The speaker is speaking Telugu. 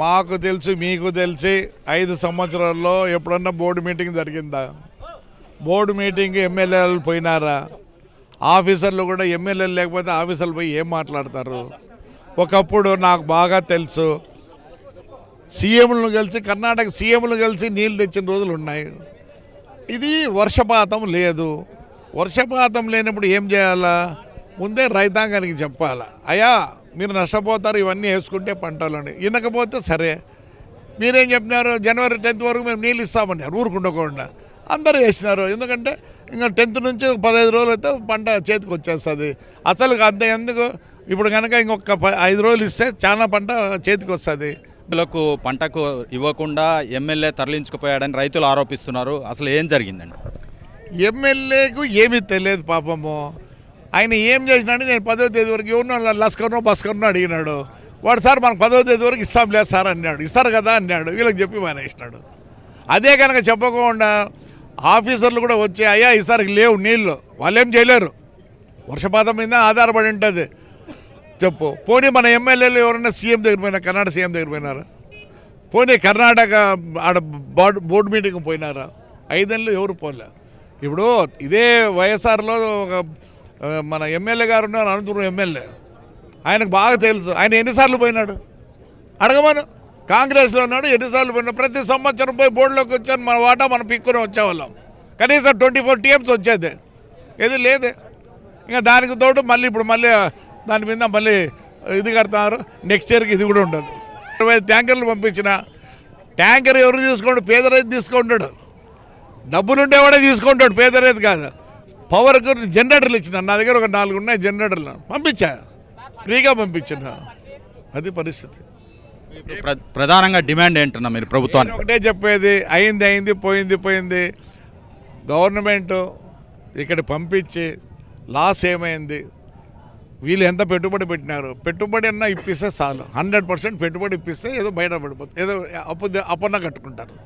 మాకు తెలుసు మీకు తెలిసి ఐదు సంవత్సరాల్లో ఎప్పుడన్నా బోర్డు మీటింగ్ జరిగిందా? బోర్డు మీటింగ్ ఎమ్మెల్యేలు పోయినారా? ఆఫీసర్లు కూడా ఎమ్మెల్యేలు లేకపోతే ఆఫీసర్లు పోయి ఏం మాట్లాడతారు? ఒకప్పుడు నాకు బాగా తెలుసు సీఎంలను కలిసి కర్ణాటక సీఎంలు కలిసి నీళ్ళు తెచ్చిన రోజులు ఉన్నాయి. ఇది వర్షపాతం లేదు. వర్షపాతం లేనప్పుడు ఏం చేయాలా? ముందే రైతాంగానికి చెప్పాలా అయ్యా మీరు నష్టపోతారు ఇవన్నీ వేసుకుంటే పంటలని వినకపోతే సరే. మీరేం చెప్పినారు? జనవరి టెన్త్ వరకు మేము నీళ్ళు ఇస్తామన్నారు ఊరుకుండకుండా. అందరూ వేసినారు. ఎందుకంటే ఇంకా టెన్త్ నుంచి పదహైదు రోజులు అయితే పంట చేతికి వచ్చేస్తుంది. అసలు అంత ఎందుకు? ఇప్పుడు కనుక ఇంకొక ఐదు రోజులు ఇస్తే చాలా పంట చేతికి వస్తుంది. రైతులకు పంటకు ఇవ్వకుండా ఎమ్మెల్యే తరలించుకుపోయాడని రైతులు ఆరోపిస్తున్నారు. అసలు ఏం జరిగిందండి? ఎమ్మెల్యేకు ఏమీ తెలియదు పాపము. ఆయన ఏం చేసినాడు? నేను పదో తేదీ వరకు ఎవరినో లస్కర్నో బస్కర్నో అడిగినాడు. వాడు సార్ మనకు పదో తేదీ వరకు ఇస్తాం లేదు సార్ అన్నాడు. ఇస్తారు కదా అన్నాడు. వీళ్ళకి చెప్పి మానేసినాడు. అదే కనుక చెప్పకుండా ఆఫీసర్లు కూడా వచ్చి అయ్యా ఈసారికి లేవు నీళ్ళు. వాళ్ళు చేయలేరు. వర్షపాతం మీద ఆధారపడి ఉంటుంది. చెప్పు. పోనీ మన ఎమ్మెల్యేలు ఎవరైనా సీఎం దగ్గర పోయినా కర్ణాటక సీఎం దగ్గర పోయినారా? పోనీ కర్ణాటక ఆడ బోర్డు బోర్డు మీటింగ్ పోయినారా? ఐదేళ్ళు ఎవరు పోలే. ఇప్పుడు ఇదే వైఎస్ఆర్లో ఒక మన ఎమ్మెల్యే గారు ఉన్నారు అనంతపురం ఎమ్మెల్యే. ఆయనకు బాగా తెలుసు. ఆయన ఎన్నిసార్లు పోయినాడు? అడగమను. కాంగ్రెస్లో ఉన్నాడు ఎన్నిసార్లు పోయినా ప్రతి సంవత్సరం పోయి బోర్డులోకి వచ్చాను మన వాటా మనం పిక్కుని వచ్చేవాళ్ళం. కనీసం ట్వంటీ ఫోర్ టీఎంస్ వచ్చేది. ఏది లేదే. ఇంకా దానికి తోడు మళ్ళీ ఇప్పుడు మళ్ళీ దాని మీద మళ్ళీ ఇది కడతారు. నెక్స్ట్ ఇయర్కి ఇది కూడా ఉండదు. ఇరవై ట్యాంకర్లు పంపించిన. ట్యాంకర్ ఎవరు తీసుకోండి పేదరైతు తీసుకుంటాడు. డబ్బులు ఉండేవాడే తీసుకుంటాడు. పేదరైతు కాదు. పవర్కు జనరేటర్లు ఇచ్చిన నా దగ్గర ఒక నాలుగు ఉన్నాయి జనరేటర్లు. పంపించా? ఫ్రీగా పంపించిన. అది పరిస్థితి. ప్రధానంగా డిమాండ్ ఏంటన్నా మీరు ప్రభుత్వాన్ని నేను ఒకటే చెప్పేది అయింది అయింది పోయింది పోయింది. గవర్నమెంట్ ఇక్కడ పంపించి లాస్ ఏమైంది? వీళ్ళు ఎంత పెట్టుబడి పెట్టినారు? పెట్టుబడి అన్నా ఇప్పిస్తే చాలు. హండ్రెడ్ పర్సెంట్ పెట్టుబడి ఇప్పిస్తే ఏదో బయట పడిపోతుంది. ఏదో అప్పు అప్పన్న కట్టుకుంటారు.